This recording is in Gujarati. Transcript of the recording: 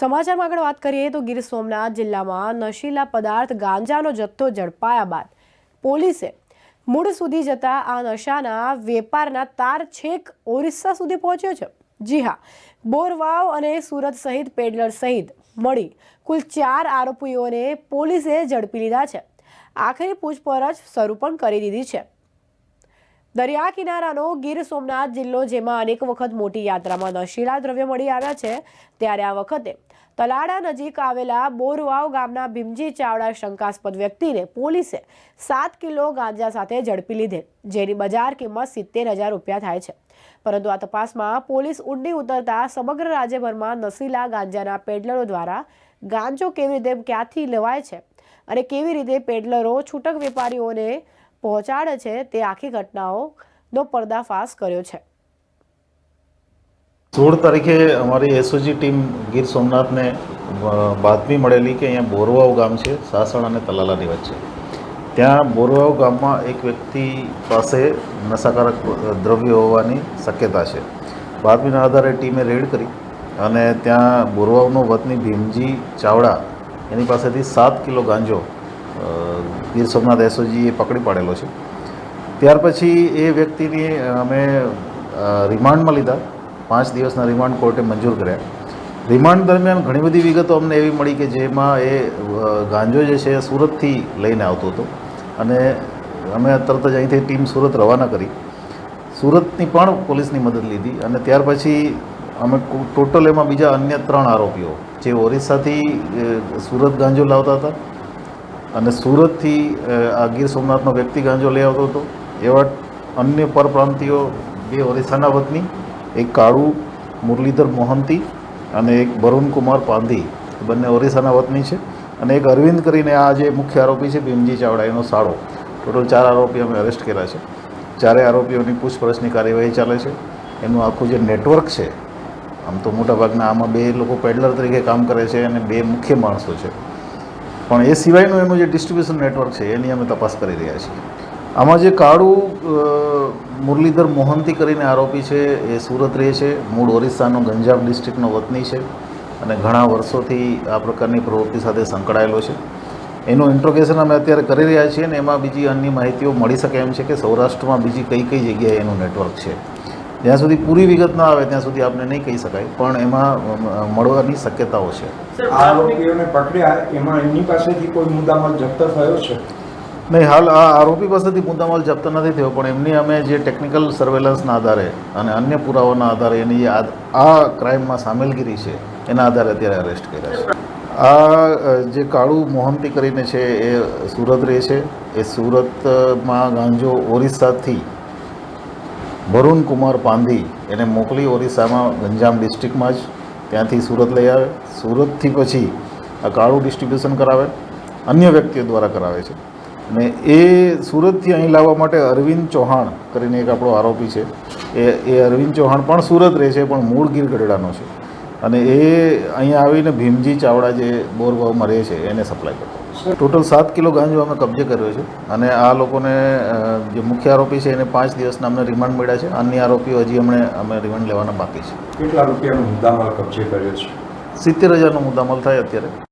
સમાચારમાં આગળ વાત કરીએ તો ગીર સોમનાથ જિલ્લામાં નશીલા પદાર્થ ગાંજાનો જથ્થો ઝડપાયા બાદ પોલીસે મૂળ સુધી જતા આ નશાના વેપારના તાર છેક ઓરિસ્સા સુધી પહોંચ્યો છે. જી હા, બોરવાવ અને સુરત સહિત પેડલર સહિત મળી કુલ ચાર આરોપીઓને પોલીસે ઝડપી લીધા છે. આખરી પૂછપરછ શરૂ પણ કરી દીધી છે. દરિયા કિનારાનો ગીર સોમનાથ જિલ્લો જેમાં અનેક વખત મોટી યાત્રામાં નશીલા દ્રવ્ય મળી આવ્યા છે, ત્યારે આ વખતે તલાડા નજીક આવેલા બોરવાવ ગામના ભીમજી ચાવડા શંકાસ્પદ વ્યક્તિને પોલીસે સાત કિલો ગાંજા સાથે ઝડપી લીધે. જેની બજાર કિંમત સિત્તેર હજાર રૂપિયા થાય છે. પરંતુ આ તપાસમાં પોલીસ ઊંડી ઉતરતા સમગ્ર રાજ્યભરમાં નશીલા ગાંજાના પેડલરો દ્વારા ગાંજો કેવી રીતે ક્યાંથી લેવાય છે અને કેવી રીતે પેડલરો છૂટક વેપારીઓને પહોંચાડે છે તે આખી ઘટનાઓનો પર્દાફાશ કર્યો છે. સોળ તારીખે અમારી એસઓજી ટીમ ગીર સોમનાથને બાતમી મળેલી કે અહીંયા બોરવાવ ગામ છે, સાસણ અને તલાલાની વચ્ચે. ત્યાં બોરવાવ ગામમાં એક વ્યક્તિ પાસે નશાકારક દ્રવ્ય હોવાની શક્યતા છે. બાતમીના આધારે ટીમે રેડ કરી અને ત્યાં બોરવાવનો વતની ભીમજી ચાવડા એની પાસેથી સાત કિલો ગાંજો ગીર સોમનાથ એસઓજીએ પકડી પાડેલો છે. ત્યાર પછી એ વ્યક્તિની અમે રિમાન્ડમાં લીધા. પાંચ દિવસના રિમાન્ડ કોર્ટે મંજૂર કર્યા. રિમાન્ડ દરમિયાન ઘણી બધી વિગતો અમને એવી મળી કે જેમાં એ ગાંજો જે છે સુરતથી લઈને આવતો હતો. અને અમે તરત જ અહીંથી ટીમ સુરત રવાના કરી. સુરતની પણ પોલીસની મદદ લીધી અને ત્યાર પછી અમે ટોટલ એમાં બીજા અન્ય ત્રણ આરોપીઓ, જે ઓરિસ્સાથી સુરત ગાંજો લાવતા હતા અને સુરતથી આ ગીર સોમનાથનો વ્યક્તિ ગાંજો લઈ આવતો હતો. એવા અન્ય પરપ્રાંતિઓ, બે ઓરિસ્સાના વતની, એક કાળુ મુરલીધર મોહંતી અને એક કુમાર પાંધી. એ બંને ઓરિસ્સાના વતની છે. અને એક અરવિંદ કરીને આ જે મુખ્ય આરોપી છે, ભીમજી ચાવડા, એનો સાળો. ટોટલ ચાર આરોપી અમે અરેસ્ટ કર્યા છે. ચારે આરોપીઓની પૂછપરછની કાર્યવાહી ચાલે છે. એનું આખું જે નેટવર્ક છે, આમ તો મોટાભાગના આમાં બે લોકો પેડલર તરીકે કામ કરે છે અને બે મુખ્ય માણસો છે. પણ એ સિવાયનું એનું જે ડિસ્ટ્રીબ્યુશન નેટવર્ક છે, એની અમે તપાસ કરી રહ્યા છીએ. આમાં જે કાળુ મુરલીધર મોહંતી કરીને આરોપી છે, એ સુરત રહે છે. મૂળ ઓરિસ્સાનો ગંજામ ડિસ્ટ્રિક્ટનો વતની છે અને ઘણા વર્ષોથી આ પ્રકારની પ્રવૃત્તિ સાથે સંકળાયેલો છે. એનું ઇન્ટ્રોગેશન અમે અત્યારે કરી રહ્યા છીએ અને એમાં બીજી અન્ય માહિતીઓ મળી શકે એમ છે કે સૌરાષ્ટ્રમાં બીજી કઈ કઈ જગ્યાએ એનું નેટવર્ક છે. જ્યાં સુધી પૂરી વિગત ના આવે ત્યાં સુધી આપણે નહીં કહી શકાય પણ એમાં મળવાની શક્યતાઓ છે. આરોપીઓને પકડ્યા? એમાં એમની પાસેથી કોઈ મુદ્દામાલ જપ્ત થયો છે? નહીં હાલ આ આરોપી પાસેથી મુદ્દામાલ જપ્ત નથી થયો પણ એમની અમે જે ટેકનિકલ સર્વેલન્સના આધારે અને અન્ય પુરાવાના આધારે એની જે આ- આ ક્રાઇમમાં સામેલગીરી છે એના આધારે અત્યારે અરેસ્ટ કર્યા છે. આ જે કાળુ મોહંતી કરીને છે એ સુરત રહે છે. એ સુરતમાં ગાંજો ઓરિસ્સાથી વરુણ કુમાર પાંધી એને મોકલી ઓરિસ્સામાં ગંજામ ડિસ્ટ્રિક્ટમાં જ ત્યાંથી સુરત લઈ આવે. સુરતથી પછી આ કાળું ડિસ્ટ્રીબ્યુશન કરાવે, અન્ય વ્યક્તિઓ દ્વારા કરાવે છે. અને એ સુરતથી અહીં લાવવા માટે અરવિંદ ચૌહાણ કરીને એક આપણો આરોપી છે. એ એ અરવિંદ ચૌહાણ પણ સુરત રહે છે, પણ મૂળ ગીર ગઢડાનો છે. અને એ અહીંયા આવીને ભીમજી ચાવડા જે બોરભાવમાં રહે છે, એને સપ્લાય કરતો. ટોટલ સાત કિલો ગાંજો અમે કબજે કર્યો છે. અને આ લોકોને જે મુખ્ય આરોપી છે એને પાંચ દિવસના અમને રિમાન્ડ મળ્યા છે. અન્ય આરોપીઓ હજી અમને અમે રિમાન્ડ લેવાના બાકી છે. કેટલા રૂપિયાનો મુદ્દામાલ કબજે કર્યો છે? સિત્તેર હજારનો મુદ્દામાલ થાય અત્યારે.